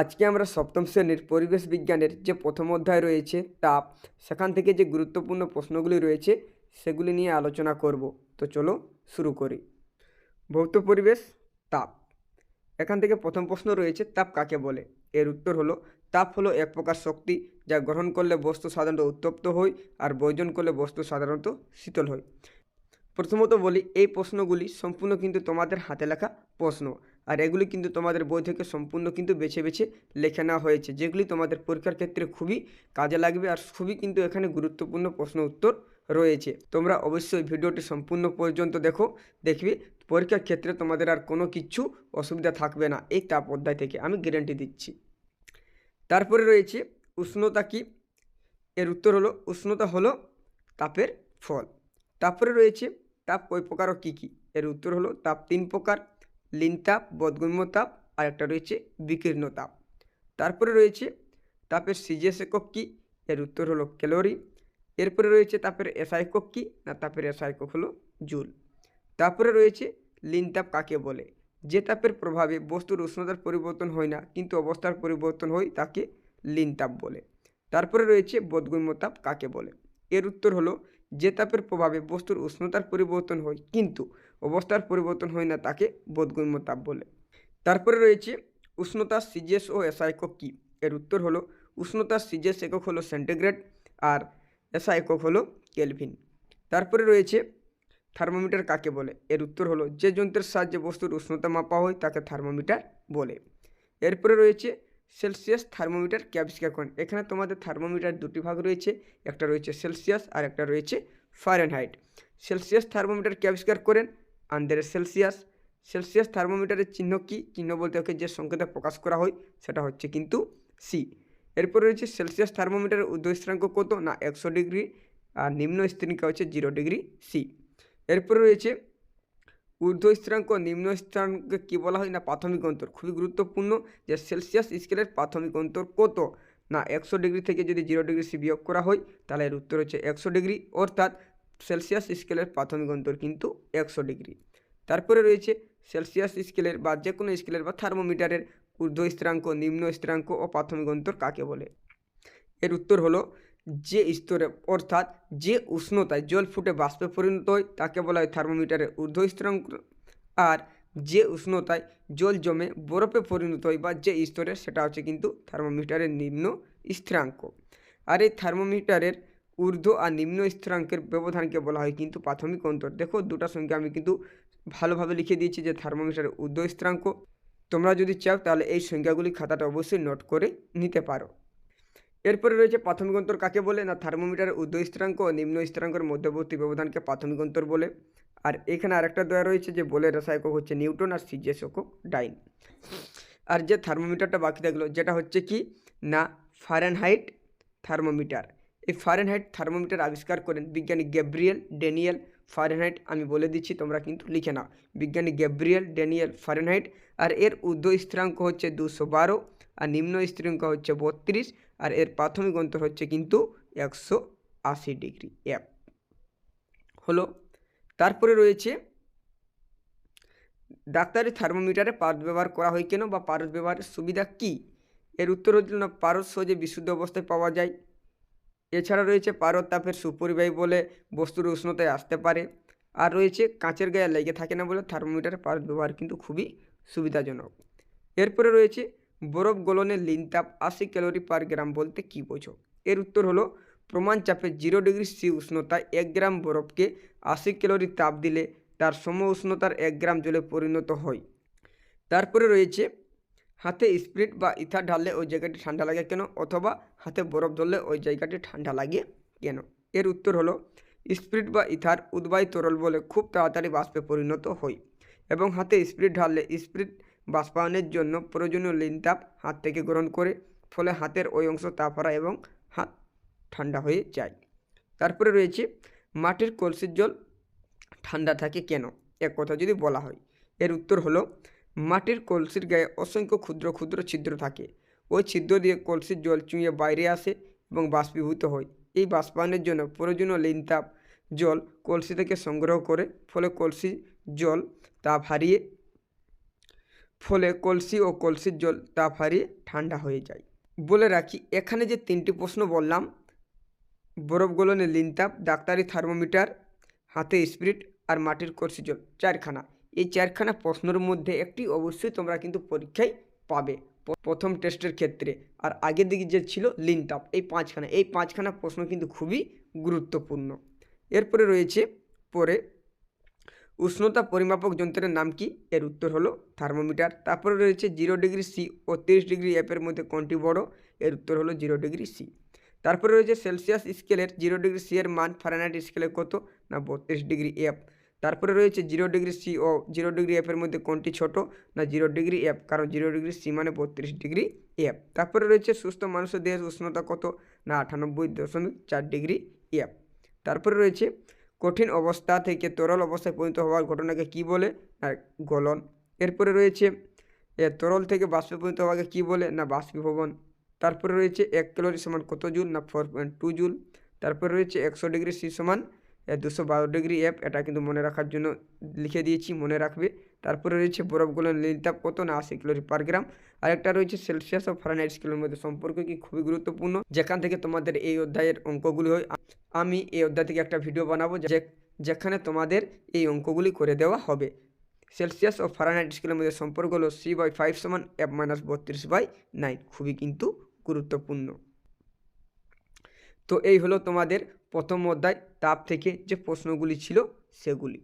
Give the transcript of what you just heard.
আজকে আমরা সপ্তম শ্রেণির পরিবেশ বিজ্ঞানের যে প্রথম অধ্যায় রয়েছে তাপ সেখান থেকে যে গুরুত্বপূর্ণ প্রশ্নগুলি রয়েছে, সেগুলি নিয়ে আলোচনা করব। তো চলো শুরু করি। ভৌত পরিবেশ, তাপ। এখান থেকে প্রথম প্রশ্ন রয়েছে, তাপ কাকে বলে? এর উত্তর হলো, তাপ হলো এক প্রকার শক্তি যা গ্রহণ করলে বস্তু সাধারণত উত্তপ্ত হয় আর বর্জন করলে বস্তু সাধারণত শীতল হয়। প্রথমত বলি, এই প্রশ্নগুলি সম্পূর্ণ কিন্তু তোমাদের হাতে লেখা প্রশ্ন। আর এগুলি কিন্তু তোমাদের বই থেকে সম্পূর্ণ কিন্তু বেছে বেছে লেখে নেওয়া হয়েছে, যেগুলি তোমাদের পরীক্ষার ক্ষেত্রে খুবই কাজে লাগবে আর খুবই কিন্তু এখানে গুরুত্বপূর্ণ প্রশ্ন উত্তর রয়েছে। তোমরা অবশ্যই ভিডিওটি সম্পূর্ণ পর্যন্ত দেখো, দেখবে পরীক্ষার ক্ষেত্রে তোমাদের আর কোনো কিছু অসুবিধা থাকবে না, এই তাপ অধ্যায় থেকে আমি গ্যারেন্টি দিচ্ছি। তারপরে রয়েছে উষ্ণতা কি? এর উত্তর হলো, উষ্ণতা হলো তাপের ফল। তারপরে রয়েছে তাপ কয় প্রকার ও কী কী? এর উত্তর হলো, তাপ তিন প্রকার। লিন তাপ বোধগম্য তাপ আর একটা রয়েছে বিকীর্ণ তাপ। তারপরে রয়েছে তাপের সিজিএস একক কী? এর উত্তর হলো ক্যালোরি। এরপরে রয়েছে তাপের এসআই একক কী? না, তাপের এসআই একক হলো জুল। তারপরে রয়েছে লিন তাপ কাকে বলে? যে তাপের প্রভাবে বস্তুর উষ্ণতার পরিবর্তন হয় না, কিন্তু অবস্থার পরিবর্তন হয় তাকে লিন তাপ বলে। তারপরে রয়েছে বোধগম্য তাপ কাকে বলে? এর উত্তর হলো যে তাপের প্রভাবে বস্তুর উষ্ণতার পরিবর্তন হয়, কিন্তু অবস্থার পরিবর্তন হয় না তাকে বোধগম্য তাপ বলে। তারপরে রয়েছে উষ্ণতার সিজিএস ও এসআই একক কী? এর উত্তর হলো উষ্ণতার সিজিএস একক হলো সেন্টিগ্রেড আর এসআই একক হলো কেলভিন। তারপরে রয়েছে থার্মোমিটার কাকে বলে? এর উত্তর হলো যে যন্ত্রের সাহায্যে বস্তুর উষ্ণতা মাপা হয় তাকে থার্মোমিটার বলে। এরপরে রয়েছে সেলসিয়াস থার্মোমিটার কে আবিষ্কার করেন এখানে তোমাদের থার্মোমিটার দুটি ভাগ রয়েছে, একটা রয়েছে সেলসিয়াস আর একটা রয়েছে ফারেনহাইট। সেলসিয়াস থার্মোমিটার কে আবিষ্কার করেন আন্দারে সেলসিয়াস সেলসিয়াস থার্মোমিটারের চিহ্ন কী? চিহ্ন বলতে ওকে যে সংকেতে প্রকাশ করা হয়, সেটা হচ্ছে কিন্তু সি এরপর রয়েছে সেলসিয়াস থার্মোমিটারের উর্ধ্ব কত? না, একশো ডিগ্রি, আর নিম্ন স্থিরাঙ্ক হচ্ছে জিরো ডিগ্রি সি এরপরে রয়েছে ঊর্ধ্ব স্থিরাঙ্ক নিম্ন স্থিরাঙ্ককে কী বলা হয়? না, প্রাথমিক অন্তর। খুবই গুরুত্বপূর্ণ যে সেলসিয়াস স্কেলের প্রাথমিক অন্তর কত? না, একশো ডিগ্রি থেকে যদি জিরো ডিগ্রি সি বিয়োগ করা হয়, তাহলে এর উত্তর হচ্ছে একশো ডিগ্রি। অর্থাৎ সেলসিয়াস স্কেলের প্রাথমিক অন্তর কিন্তু একশো ডিগ্রি। তারপরে রয়েছে সেলসিয়াস স্কেলের বা যে কোনো স্কেলের বা থার্মোমিটারের ঊর্ধ্ব স্থিরাঙ্ক, নিম্ন স্থিরাঙ্ক ও প্রাথমিক অন্তর কাকে বলে? এর উত্তর হলো যে স্তরে, অর্থাৎ যে উষ্ণতায় জল ফুটে বাষ্পে পরিণত হয় তাকে বলা হয় থার্মোমিটারের ঊর্ধ্ব স্থিরাঙ্ক আর যে উষ্ণতায় জল জমে বরফে পরিণত হয় বা যে স্তরে সেটা হচ্ছে কিন্তু থার্মোমিটারের নিম্ন স্থিরাঙ্ক। আর এই থার্মোমিটারের ঊর্ধ্ব আর নিম্ন স্থিরাঙ্কের ব্যবধানকে বলা হয় কিন্তু প্রাথমিক অন্তর। দেখো, দুটা সংখ্যা আমি কিন্তু ভালোভাবে লিখে দিয়েছি যে থার্মোমিটারের ঊর্ধ্ব স্থিরাঙ্ক তোমরা যদি চাও, তাহলে এই সংখ্যাগুলি খাতাটা অবশ্যই নোট করে নিতে পারো। এরপরে রয়েছে প্রাথমিক অন্তর কাকে বলে? না, থার্মোমিটারের ঊর্ধ্ব স্থিরাঙ্ক ও নিম্ন স্থিরাঙ্কের মধ্যবর্তী ব্যবধানকে প্রাথমিক অন্তর বলে। আর এখানে আরেকটা দেওয়া রয়েছে যে বলে রেসা একক হচ্ছে নিউটন আর সিজিএস একক ডাইন আর যে থার্মোমিটারটা বাকি থাকল, যেটা হচ্ছে কি? না, ফারেনহাইট থার্মোমিটার। এই ফারেনহাইট থার্মোমিটার আবিষ্কার করেন বিজ্ঞানী গ্যাব্রিয়েল ড্যানিয়েল ফারেনহাইট আমি বলে দিচ্ছি, তোমরা কিন্তু লিখে নাও। বিজ্ঞানী গ্যাব্রিয়েল ড্যানিয়েল ফারেনহাইট আর এর ঊর্ধ্ব স্থিরাঙ্ক হচ্ছে দুশো বারো আর নিম্ন স্থিরাঙ্ক হচ্ছে বত্রিশ আর এর প্রাথমিক অন্তর হচ্ছে কিন্তু একশো আশি ডিগ্রি। অ্যাপ হলো, তারপরে রয়েছে ডাক্তারি থার্মোমিটারে পারদ ব্যবহার করা হয় কেন বা পারদ ব্যবহারের সুবিধা কী? এর উত্তর হচ্ছে না, পারদ সহজে বিশুদ্ধ অবস্থায় পাওয়া যায়। এছাড়া রয়েছে পারদ তাপের সুপরিবাহী বলে বস্তুর উষ্ণতায় আসতে পারে। আর রয়েছে কাঁচের গায়ে লেগে থাকে না বলে থার্মোমিটারে পারদ ব্যবহার কিন্তু খুবই সুবিধাজনক। এরপরে রয়েছে বরফ গলনের লিন তাপ আশি ক্যালোরি পার গ্রাম বলতে কী বোঝো? এর উত্তর হলো প্রমাণ চাপে জিরো ডিগ্রি সি উষ্ণতায় এক গ্রাম বরফকে আশি ক্যালোরি তাপ দিলে তার সম উষ্ণতার এক গ্রাম জলে পরিণত হয়। তারপরে রয়েছে হাতে স্পিরিট বা ইথার ঢাললে ওই জায়গাটি ঠান্ডা লাগে কেন? অথবা হাতে বরফ ধরলে ওই জায়গাটি ঠান্ডা লাগে কেন? এর উত্তর হলো, স্পিরিট বা ইথার উদ্বায়ী তরল বলে খুব তাড়াতাড়ি বাষ্পে পরিণত হয় এবং হাতে স্পিরিট ঢাললে স্পিরিট বাষ্পায়নের জন্য প্রয়োজনীয় লিন তাপ হাত থেকে গ্রহণ করে, ফলে হাতের ওই অংশ তাপ হারায় এবং হাত ঠান্ডা হয়ে যায়। তারপরে রয়েছে, মাটির কলসির জল ঠান্ডা থাকে কেন? এক কথা যদি বলা হয়, এর উত্তর হলো মাটির কলসির গায়ে অসংখ্য ক্ষুদ্র ক্ষুদ্র ছিদ্র থাকে। ওই ছিদ্র দিয়ে কলসির জল চুঁয়ে বাইরে আসে এবং বাষ্পীভূত হয়। এই বাষ্পায়নের জন্য প্রয়োজনীয় লিন তাপ জল কলসি থেকে সংগ্রহ করে, ফলে কলসি জল তাপ হারিয়ে, ফলে কলসি ও কলসির জল তাপ হারিয়ে ঠান্ডা হয়ে যায়। বলে রাখি, এখানে যে তিনটি প্রশ্ন বললাম, বরফ গলনে লিনতাপ ডাক্তারি থার্মোমিটার, হাতে স্পিরিট আর মাটির কলসি জল, চারখানা। এই চারখানা প্রশ্নের মধ্যে একটি অবশ্যই তোমরা কিন্তু পরীক্ষায় পাবে। প্রথম টেস্টের ক্ষেত্রে। আর আগের দিকে যে ছিল লিনতাপ, এই পাঁচখানা এই পাঁচখানা প্রশ্ন কিন্তু খুবই গুরুত্বপূর্ণ। এরপরে রয়েছে পরে উষ্ণতা পরিমাপক যন্ত্রের নাম কি? এর উত্তর হলো থার্মোমিটার। তারপরে রয়েছে জিরো ডিগ্রি সি ও তিরিশ ডিগ্রি এফের মধ্যে কোনটি বড়? এর উত্তর হলো জিরো ডিগ্রি সি। তারপরে রয়েছে সেলসিয়াস স্কেলের, জিরো ডিগ্রি সি এর মান ফারেনহাইট স্কেলে কত? না, বত্রিশ ডিগ্রি এফ তারপরে রয়েছে জিরো ডিগ্রি সি ও জিরো ডিগ্রি এফের মধ্যে কোনটি ছোট না জিরো ডিগ্রি এফ কারণ জিরো ডিগ্রি সি মানে বত্রিশ ডিগ্রি এফ তারপরে রয়েছে সুস্থ মানুষের দেহের উষ্ণতা কত? না, আটানব্বই দশমিক চার ডিগ্রি এফ তারপরে রয়েছে কঠিন অবস্থা থেকে তরল অবস্থায় পরিণত হওয়ার ঘটনাকে কি বলে? না, গলন। এরপরে রয়েছে তরল থেকে বাষ্পে পরিণত হওয়াকে কি বলে? না, বাষ্পীভবন। তারপরে রয়েছে এক ক্যালোরি সমান কত জুল? না ফোর পয়েন্ট টু জুল। তারপরে রয়েছে একশো ডিগ্রি সি সমান দুশো বারো ডিগ্রি এফ এটা কিন্তু মনে রাখার জন্য লিখে দিয়েছি, মনে রাখবে। তারপরে রয়েছে বরফগুলো নীলতাপ কত? না, আশি ক্যালোরি পার গ্রাম আরেকটা রয়েছে সেলসিয়াস ও ফারেনহাইট স্কেলের মধ্যে। সম্পর্ক কি খুবই গুরুত্বপূর্ণ। যেখান থেকে তোমাদের এই অধ্যায়ের অঙ্কগুলি হয়, আমি এই অধ্যায় থেকে একটা ভিডিও বানাবো, যে যেখানে তোমাদের এই অঙ্কগুলি করে দেওয়া হবে। সেলসিয়াস ও ফারেনহাইট স্কেলের মধ্যে সম্পর্ক হলো সি বাই ফাইভ সমান এফ মাইনাস বত্রিশ বাই নাইন খুবই কিন্তু গুরুত্বপূর্ণ। তো এই হলো তোমাদের প্রথম অধ্যায় তাপ থেকে যে প্রশ্নগুলি ছিল সেগুলি।